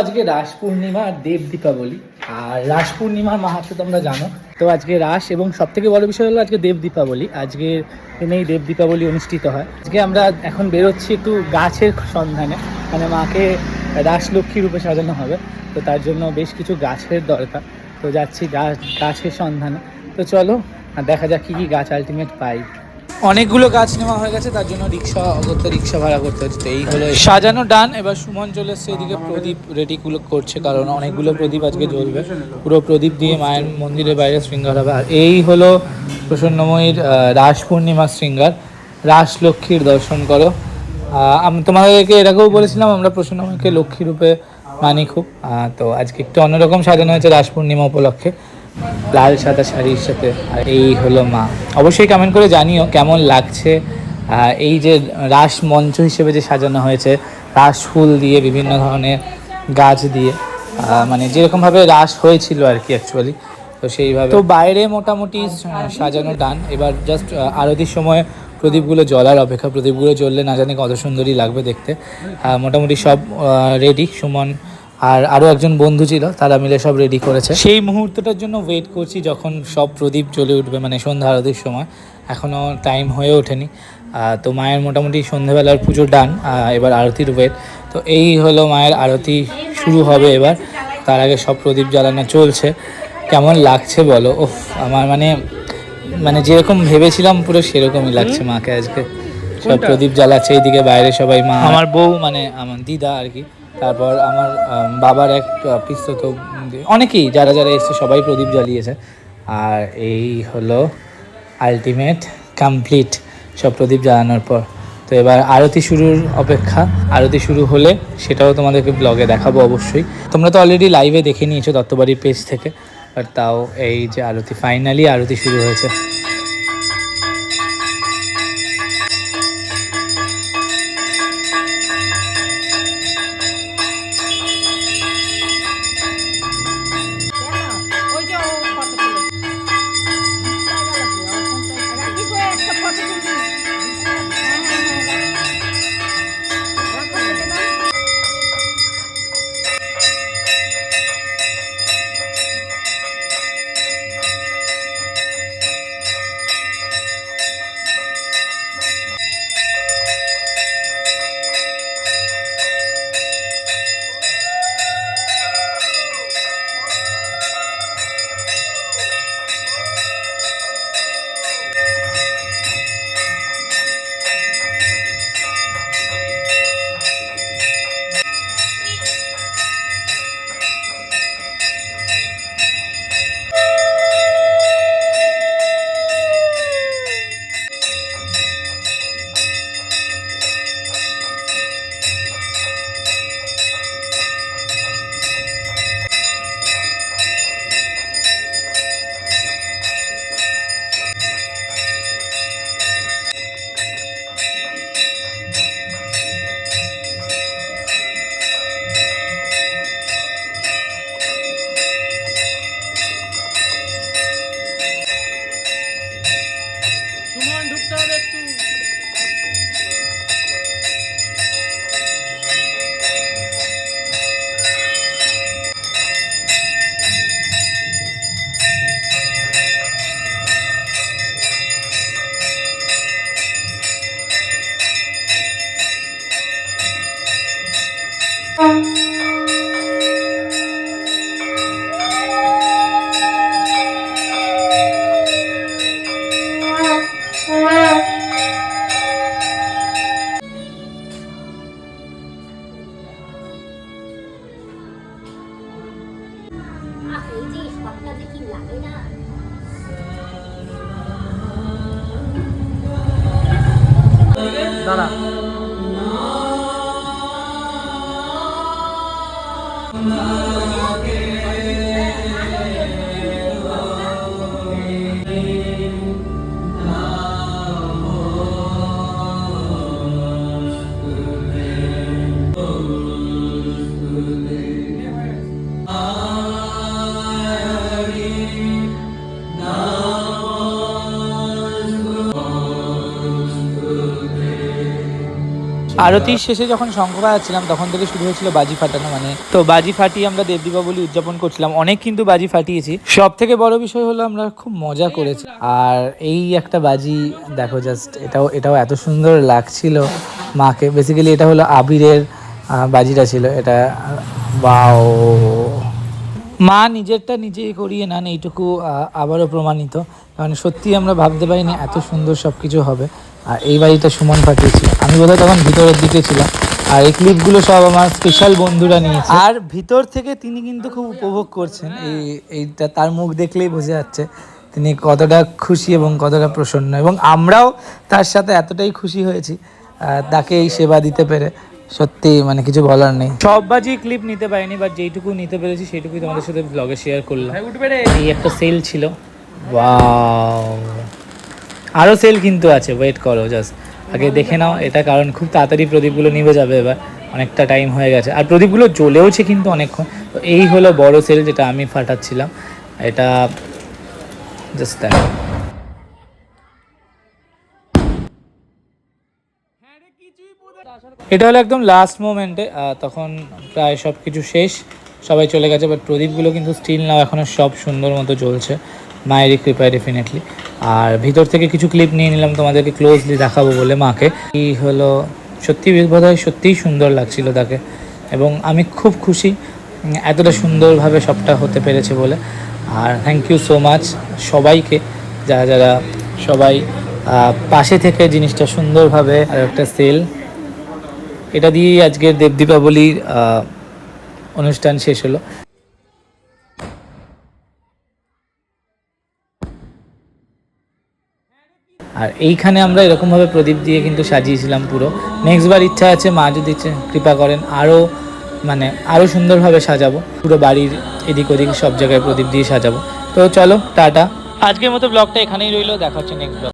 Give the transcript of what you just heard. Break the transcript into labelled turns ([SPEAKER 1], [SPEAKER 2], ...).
[SPEAKER 1] আজকে রাস পূর্ণিমা দেব দীপাবলি। আর রাস পূর্ণিমার মাহাত্ম তোমরা জানো। তো আজকে রাস এবং সব থেকে বড় বিষয় হলো আজকে দেব দীপাবলি। আজকে দিনেই দেব দীপাবলি অনুষ্ঠিত হয়। আজকে আমরা এখন বেরোচ্ছি একটু গাছের সন্ধানে। মানে মাকে রাস লক্ষ্মী রূপে সাজানো হবে। তো তার জন্য বেশ কিছু গাছের দরকার। তো যাচ্ছি গাছ গাছের সন্ধানে। তো চলো, দেখা যাক কী কী গাছ আলটিমেট পাই। অনেকগুলো গাছ নেওয়া হয়ে গেছে, তার জন্য রিক্সা, অগত্য রিক্সা ভাড়া করতে হচ্ছে। তো এই হলো সাজানো ডান, এবার সুমন চলে এসছে এদিকে প্রদীপ রেডিগুলো করছে, কারণ অনেকগুলো প্রদীপ আজকে জ্বলবে। পুরো প্রদীপ দিয়ে মায়ের মন্দিরের বাইরে শৃঙ্গার হবে। আর এই হলো প্রসন্নময়ীর রাস পূর্ণিমা শৃঙ্গার। রাস লক্ষ্মীর দর্শন করো। আমি তোমাদেরকে এর বলেছিলাম, আমরা প্রসন্নময়ীকে লক্ষ্মী রূপে মানি খুব। তো আজকে একটু অন্যরকম সাজানো হয়েছে রাস পূর্ণিমা উপলক্ষে। লাল সাদা শাড়ির সাথে। আর এই হলো মা। অবশ্যই কমেন্ট করে জানিও কেমন লাগছে এই যে রাস মঞ্চ হিসেবে যে সাজানো হয়েছে রাস ফুল দিয়ে বিভিন্ন ধরনের গাছ দিয়ে মানে যেরকমভাবে রাস হয়েছিল আর কি অ্যাকচুয়ালি তো সেইভাবে। তো বাইরে মোটামুটি সাজানো ডান এবার জাস্ট আরতির সময় প্রদীপগুলো জ্বলার অপেক্ষা। প্রদীপগুলো জ্বললে না জানি কত সুন্দরই লাগবে দেখতে। মোটামুটি সব রেডি সুমন আর আরও একজন বন্ধু ছিল তারা মিলে সব রেডি করেছে। সেই মুহূর্তটার জন্য ওয়েট করছি যখন সব প্রদীপ চলে উঠবে মানে সন্ধ্যা আরতির সময়। এখনও টাইম হয়ে ওঠেনি। তো মায়ের মোটামুটি সন্ধ্যেবেলার পুজো ডান এবার আরতির ওয়েট তো এই হলো মায়ের আরতি শুরু হবে এবার। তার আগে সব প্রদীপ জ্বালানো চলছে। কেমন লাগছে বলো? ওফ আমার মানে মানে যেরকম ভেবেছিলাম পুরো সেরকমই লাগছে মাকে আজকে। সব প্রদীপ জ্বালাচ্ছে এইদিকে বাইরে সবাই মা আমার বউ। মানে আমার দিদা আর কি। তারপর আমার বাবার এক পিস্তত, অনেকেই, যারা যারা এসছে, সবাই প্রদীপ জ্বালিয়েছে। আর এই হলো আলটিমেট কমপ্লিট সব প্রদীপ জ্বালানোর পর। তো এবার আরতি শুরুর অপেক্ষা। আরতি শুরু হলে সেটাও তোমাদেরকে ব্লগে দেখাবো অবশ্যই। তোমরা তো অলরেডি লাইভে দেখে নিয়েছো দত্তবাড়ির পেজ থেকে আর তাও এই যে আরতি ফাইনালি আরতি শুরু হয়েছে।
[SPEAKER 2] যে কি লাগে না
[SPEAKER 1] দাঁড়া আরতির শেষে যখন শঙ্খ বাজাচ্ছিলাম তখন থেকে শুরু হয়েছিল বাজি ফাটানো মানে তো বাজি ফাটিয়ে আমরা দেব দীপাবলি উদযাপন করছিলাম। অনেক কিন্তু বাজি ফাটিয়েছি। সব থেকে বড় বিষয় হলো আমরা খুব মজা করেছি। আর এই একটা বাজি, দেখো জাস্ট এটাও এটাও এত সুন্দর লাগছিল মাকে। বেসিক্যালি এটা হলো আবিরের বাজিটা ছিল। এটা বাও মা নিজেরটা নিজেই করিয়ে নেন, এইটুকু আবারও প্রমাণিত। কারণ সত্যি আমরা ভাবতে পারিনি এত সুন্দর সব কিছু হবে। আর এই বাড়িটা সুমন পাঠিয়েছিল আমি বোধহয় তখন ভিতরের দিকে ছিলাম। আর এই ক্লিপগুলো সব আমার স্পেশাল বন্ধুরা নিয়েছে। আর ভিতর থেকে তিনি কিন্তু খুব উপভোগ করছেন। এই এইটা তার মুখ দেখলেই বোঝা যাচ্ছে তিনি কতটা খুশি এবং কতটা প্রসন্ন। এবং আমরাও তার সাথে এতটাই খুশি হয়েছি তাকে এই সেবা দিতে পেরে। সত্যি মানে কিছু বলার নেই। সব বাজি ক্লিপ নিতে পারিনি বাট যেইটুকু নিতে পেরেছি সেইটুকুই তোমাদের সাথে ব্লগে শেয়ার করলাম। এই একটা সেল ছিল। ওয়াও আরও সেল কিন্তু আছে ওয়েট করো জাস্ট আগে দেখে নাও এটা কারণ খুব তাড়াতাড়ি প্রদীপগুলো নিভে যাবে এবার অনেকটা টাইম হয়ে গেছে। আর প্রদীপগুলো জ্বলেওছে কিন্তু অনেকক্ষণ। তো এই হলো বড় সেল যেটা আমি ফাটাচ্ছিলাম। এটা জাস্ট দেখো। এটা হলো একদম লাস্ট মোমেন্টে তখন প্রায় সব কিছু শেষ। সবাই চলে গেছে বাট প্রদীপগুলো কিন্তু স্টিল নাও এখনও সব সুন্দর মতো জ্বলছে। মায়েরই কৃপায় ডেফিনেটলি আর ভিতর থেকে কিছু ক্লিপ নিয়ে নিলাম, তোমাদেরকে ক্লোজলি দেখাবো বলে মাকে। কি হলো? সত্যি বোধ হয় সত্যিই সুন্দর লাগছিল তাকে। এবং আমি খুব খুশি এতটা সুন্দরভাবে সবটা হতে পেরেছে বলে। আর থ্যাংক ইউ সো মাচ সবাইকে, যারা যারা সবাই পাশে থেকে জিনিসটা সুন্দরভাবে আর একটা সেল এটা দিয়েই আজকের দেব দীপাবলির অনুষ্ঠান শেষ হলো। আর এইখানে আমরা এরকমভাবে প্রদীপ দিয়ে কিন্তু সাজিয়েছিলাম পুরো। নেক্সট বার ইচ্ছা আছে, মা যদি কৃপা করেন আরও মানে আরও সুন্দরভাবে সাজাবো। পুরো বাড়ির এদিক ওদিক সব জায়গায় প্রদীপ দিয়ে সাজাবো। তো চলো, টাটা। আজকের মতো ব্লগটা এখানেই রইল, দেখা হচ্ছে নেক্সট ব্লগ